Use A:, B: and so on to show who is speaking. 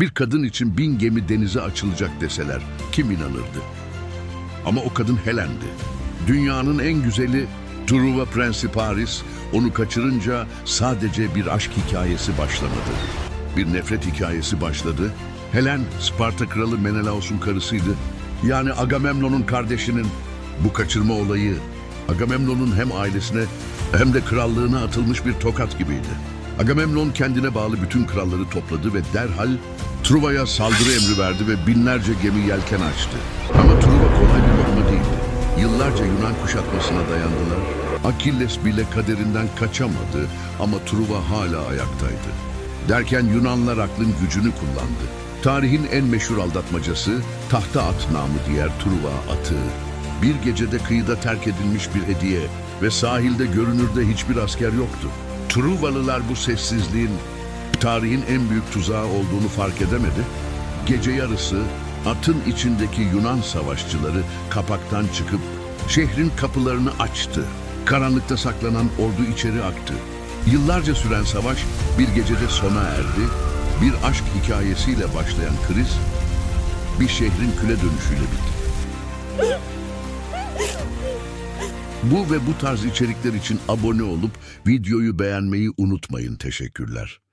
A: Bir kadın için bin gemi denize açılacak deseler kim inanırdı? Ama o kadın Helen'di. Dünyanın en güzeli Truva Prensi Paris onu kaçırınca sadece bir aşk hikayesi başlamadı. Bir nefret hikayesi başladı. Helen, Sparta kralı Menelaos'un karısıydı. Yani Agamemnon'un kardeşinin bu kaçırma olayı Agamemnon'un hem ailesine hem de krallığına atılmış bir tokat gibiydi. Agamemnon kendine bağlı bütün kralları topladı ve derhal Truva'ya saldırı emri verdi ve binlerce gemi yelken açtı. Ama Truva kolay bir lokma değildi. Yıllarca Yunan kuşatmasına dayandılar. Akilles bile kaderinden kaçamadı ama Truva hala ayaktaydı. Derken Yunanlar aklın gücünü kullandı. Tarihin en meşhur aldatmacası tahta at namı diğer Truva atı. Bir gecede kıyıda terk edilmiş bir hediye ve sahilde görünürde hiçbir asker yoktu. Truvalılar bu sessizliğin tarihin en büyük tuzağı olduğunu fark edemedi. Gece yarısı atın içindeki Yunan savaşçıları kapaktan çıkıp şehrin kapılarını açtı. Karanlıkta saklanan ordu içeri aktı. Yıllarca süren savaş bir gecede sona erdi. Bir aşk hikayesiyle başlayan kriz bir şehrin küle dönüşüyle bitti. Bu ve bu tarz içerikler için abone olup videoyu beğenmeyi unutmayın. Teşekkürler.